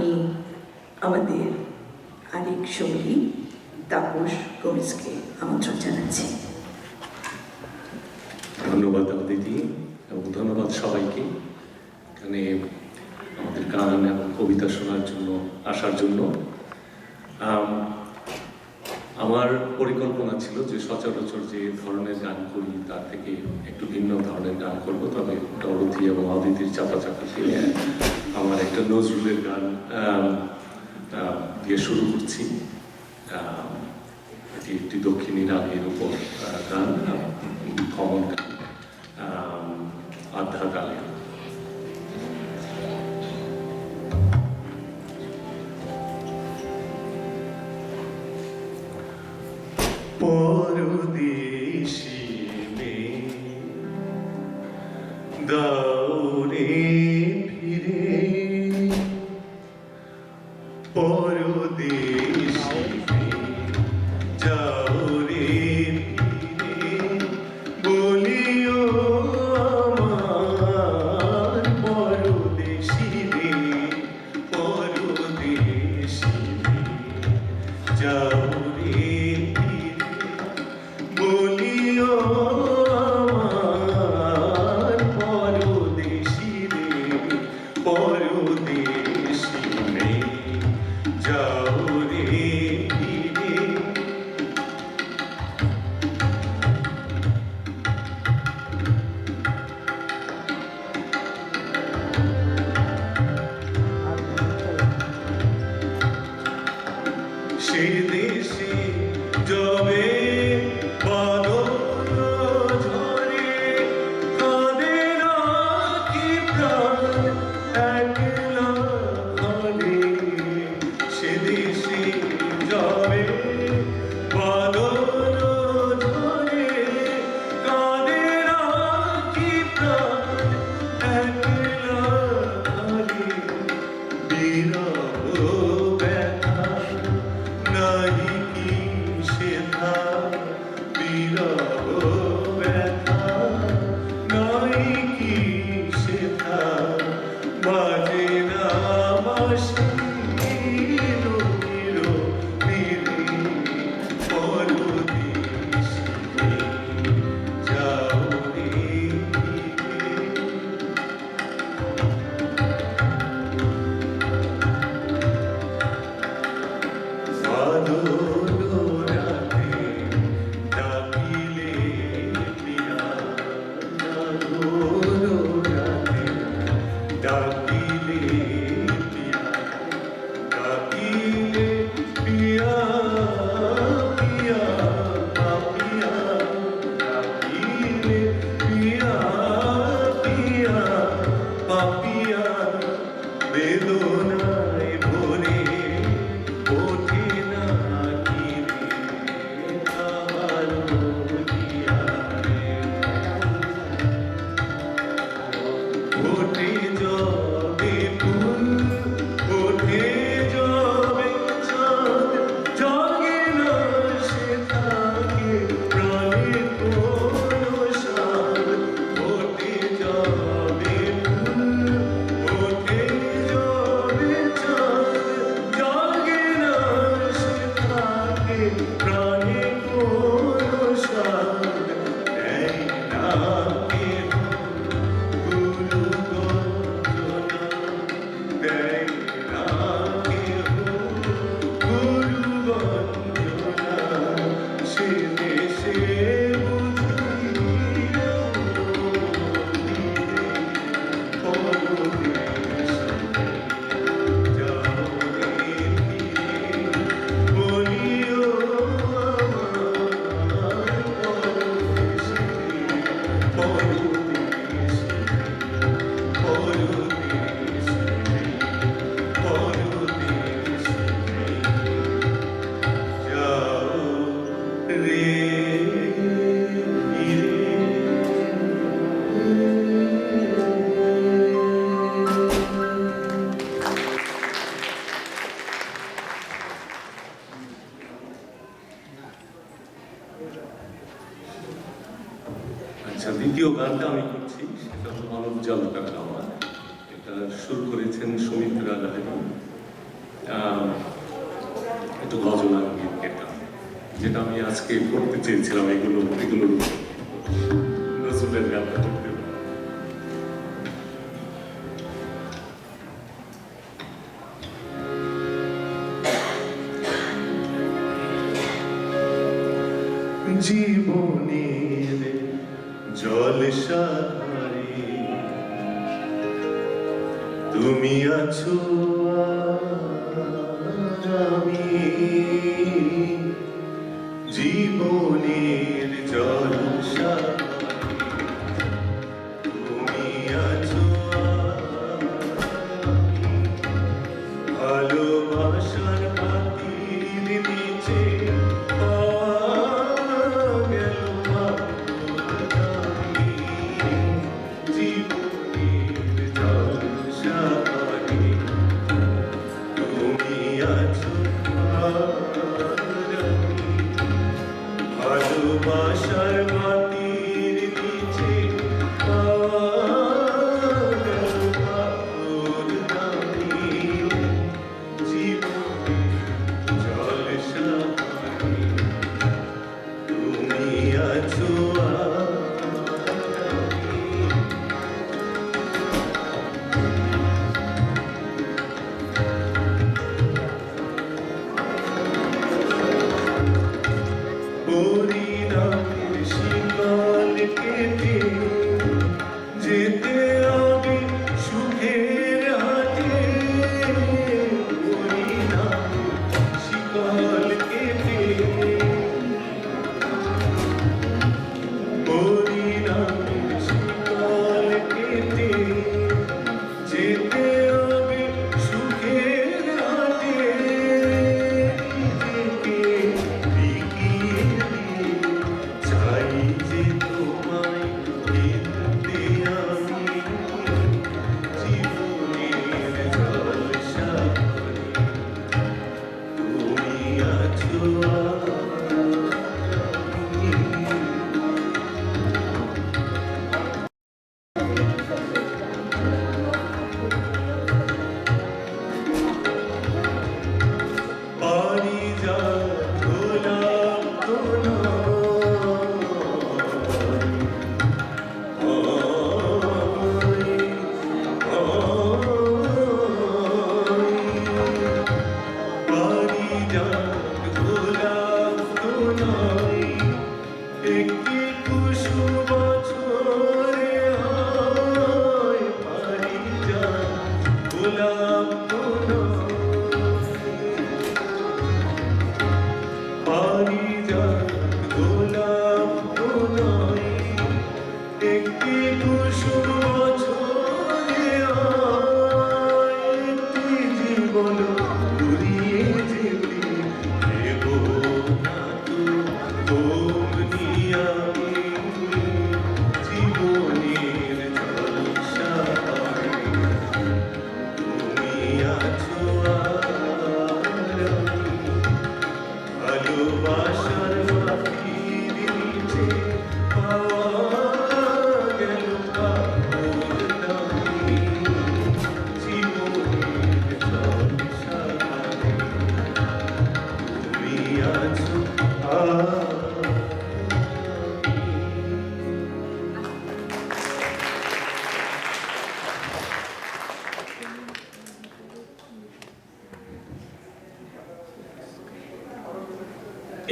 আমি আমাদের আরেক সঙ্গী তাপস গোমেশকে আমন্ত্রণ জানাচ্ছি। ধন্যবাদ আদিতি এবং ধন্যবাদ সবাইকে। এখানে আমাদের গান এবং কবিতা শোনার জন্য, আসার জন্য। আমার পরিকল্পনা ছিল যে সচরাচর যে ধরনের গান করি, তার থেকে একটু ভিন্ন ধরনের গান করব, তবে অরুথি এবং অদিতির চাপাচাপি আমার একটা নজরুলের গান দিয়ে শুরু করছি। এটি একটি দক্ষিণী রাগের উপর গান কমন গান আধ্যাতালের प्राणी Oh. শুরু করেছেন সমিত্রা রায় একটু গজনা গীত গেতাম, যেটা আমি আজকে পড়তে চেয়েছিলাম এগুলো এগুলো নজরুলের গান জীবনী ছোঁয়া আমি। başarmak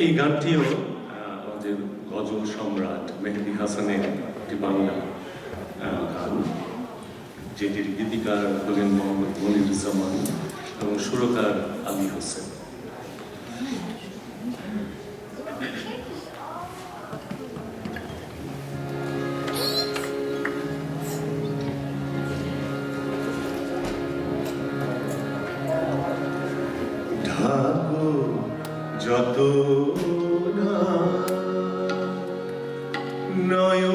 এই গানটিও আমাদের গজল সম্রাট মেহেদি হাসানের একটি বাংলা গান, যেটির গীতিকার হলেন মোহাম্মদ মনিরুজ্জামান এবং সুরকার আলী হোসেন। ঢাকুর যত নয়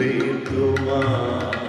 বলবে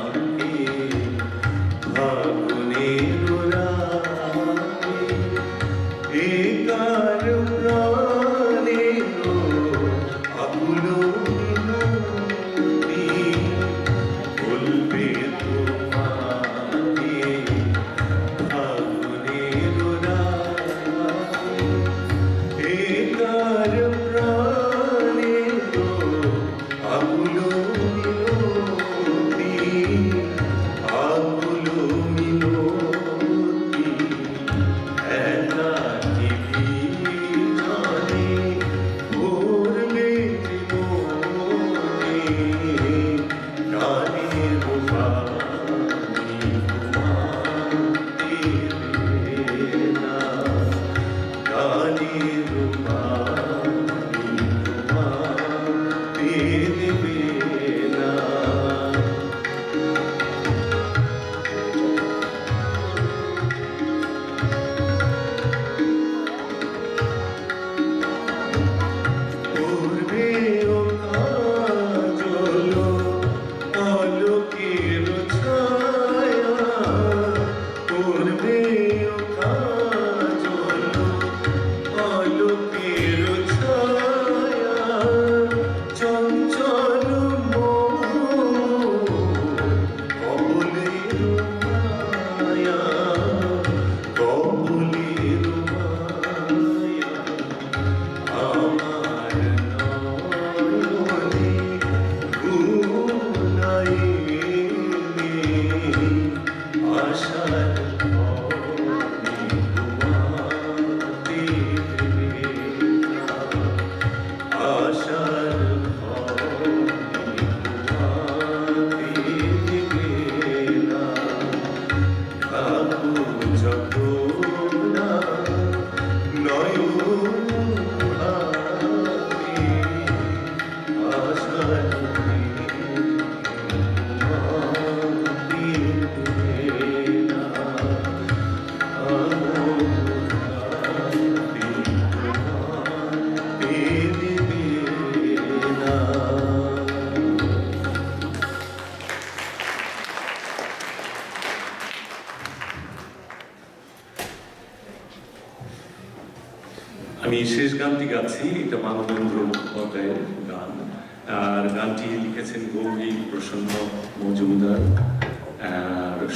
Thank you.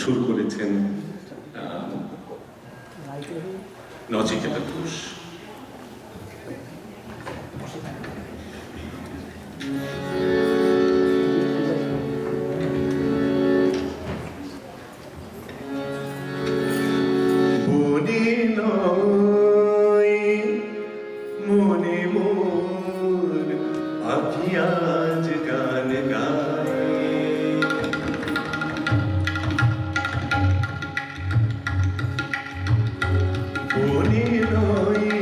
সুর করেছেন নচিকেতা ঘোষ। Oh,